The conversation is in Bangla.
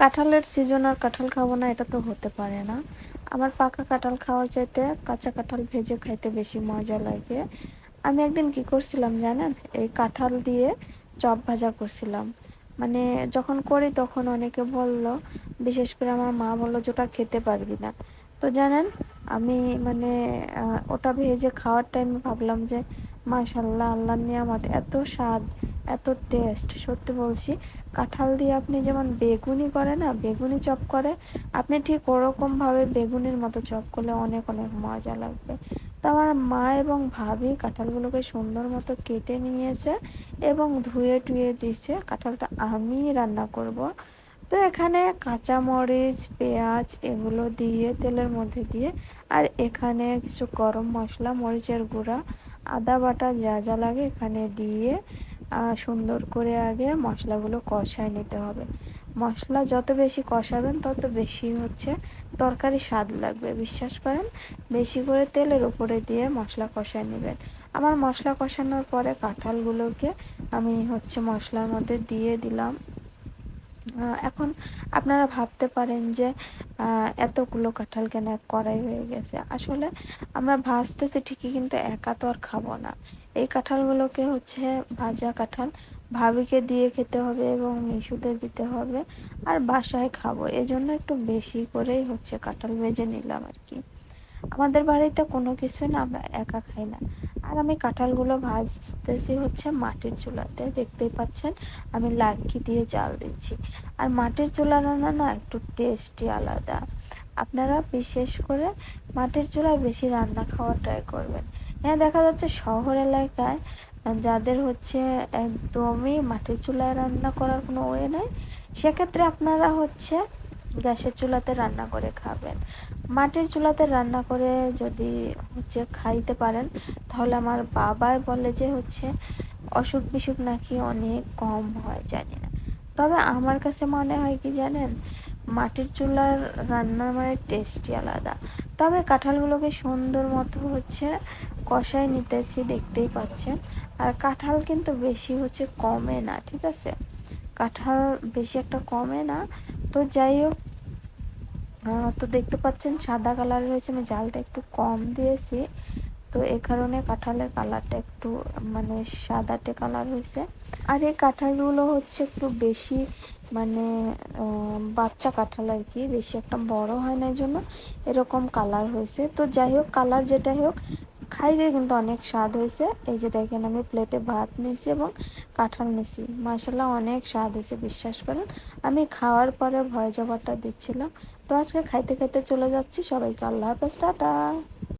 কাঁঠালের সিজন আর কাঁঠাল খাব না, এটা তো হতে পারে না। আমার পাকা কাঁঠাল খাওয়ার চাইতে কাঁচা কাঁঠাল ভেজে খাইতে বেশি মজা লাগে। আমি একদিন কি করছিলাম জানেন? এই কাঁঠাল দিয়ে চপ ভাজা করছিলাম। মানে যখন করি তখন অনেকে বলল, বিশেষ করে আমার মা বলল যে ওটা খেতে পারবি না। তো জানেন, আমি মানে ওটা ভেজে খাওয়ার টাইমে ভাবলাম যে মাশাল্লাহ আল্লাহ নিয়ামত, এত স্বাদ। এত টেস্ট সত্যি বলছি। কাঁঠাল দিয়ে আপনি যেমন বেগুনি করে না, বেগুনি চপ করে, আপনি ঠিক ওরকমভাবে বেগুনির মতো চপ করলে অনেক অনেক মজা লাগবে। তো আমার মা এবং ভাবি কাঁঠালগুলোকে সুন্দর মতো কেটে নিয়েছে এবং ধুয়ে টুয়ে দিছে কাঁঠালটা আমি রান্না করব। তো এখানে কাঁচামরিচ, পেঁয়াজ এগুলো দিয়ে, তেলের মধ্যে দিয়ে, আর এখানে কিছু গরম মশলা, মরিচের গুঁড়া, আদা বাটা যা যা লাগে এখানে দিয়ে সুন্দর করে আগে মশলাগুলো কষায় নিতে হবে। মশলা যত বেশি কষাবেন, তত বেশি হচ্ছে তরকারি স্বাদ লাগবে। বিশ্বাস করেন, বেশি করে তেলের উপরে দিয়ে মশলা কষায় নেবেন। আমার মশলা কষানোর পরে কাঁঠালগুলোকে আমি হচ্ছে মশলার মধ্যে দিয়ে দিলাম। এখন আপনারা ভাবতে পারেন যে এতগুলো কাঁঠাল কেন এক কড়াই হয়ে গেছে? আসলে আমরা ভাজতেছি ঠিকই কিন্তু একা তো আর খাব না। এই কাঁঠালগুলোকে হচ্ছে ভাজা কাঁঠাল, ভাবিকে দিয়ে খেতে হবে এবং মিশুদের দিতে হবে, আর বাসায় খাব। এজন্য একটু বেশি করেই হচ্ছে কাঁঠাল ভেজে নিলাম আর কি। আমাদের বাড়িতে কোনো কিছু না, আমরা একা খাই না। আর আমি কাঁঠালগুলো ভাজতেছি হচ্ছে মাটির চুলাতে, দেখতেই পাচ্ছেন? আমি লাড়কি দিয়ে জাল দিচ্ছি। আর মাটির চুলা রান্না না একটু টেস্টি আলাদা। আপনারা বিশেষ করে মাটির চুলায় বেশি রান্না খাওয়া ট্রাই করবেন। হ্যাঁ দেখা যাচ্ছে শহর এলাকায় যাদের হচ্ছে একদমই মাটির চুলায় রান্না করার কোনো ওয়ে নেই, সেক্ষেত্রে আপনারা হচ্ছে গ্যাসের চুলাতে রান্না করে খাবেন। মাটির চুলাতে রান্না করে যদি হচ্ছে খাইতে পারেন, তাহলে আমার বাবাই বলে যে হচ্ছে অসুখ বিসুখ নাকি অনেক কম হয়, জানি না। তবে আমার কাছে মনে হয় কি জানেন, মাটির চুলার রান্নার মানে টেস্টই আলাদা। তবে কাঁঠালগুলোকে সুন্দর মতো হচ্ছে কষায় নিতেছি, দেখতেই পাচ্ছেন। আর কাঁঠাল কিন্তু বেশি হচ্ছে কমে না, ঠিক আছে? কাঁঠাল বেশি একটা কমে না তো যাই হোক তো দেখতে পাচ্ছেন সাদা কালার হয়েছে আমি জালটা একটু কম দিয়েছি। তো এই কারণে কাঁঠালের কালারটা একটু মানে সাদাটে কালার হয়েছে। আর এই কাঁঠালগুলো হচ্ছে একটু বেশি মানে বাচ্চা কাঁঠাল আর কি, বেশি একটা বড় হয় না এই জন্য এরকম কালার হয়েছে। তো যাই হোক কালার যেটাই হোক খাইতে কিন্তু অনেক স্বাদ হয়েছে। এই যে দেখেন আমি প্লেটে ভাত নিয়েছি এবং কাঁঠাল নিয়েছি। মাসাল্লাহ অনেক স্বাদ হয়েছে, বিশ্বাস করেন। আমি খাওয়ার পরে ভয় জবাটা দিচ্ছিলাম। তো আজকে খাইতে খাইতে চলে যাচ্ছি। সবাইকে আল্লাহ হাফেজ, টাটা।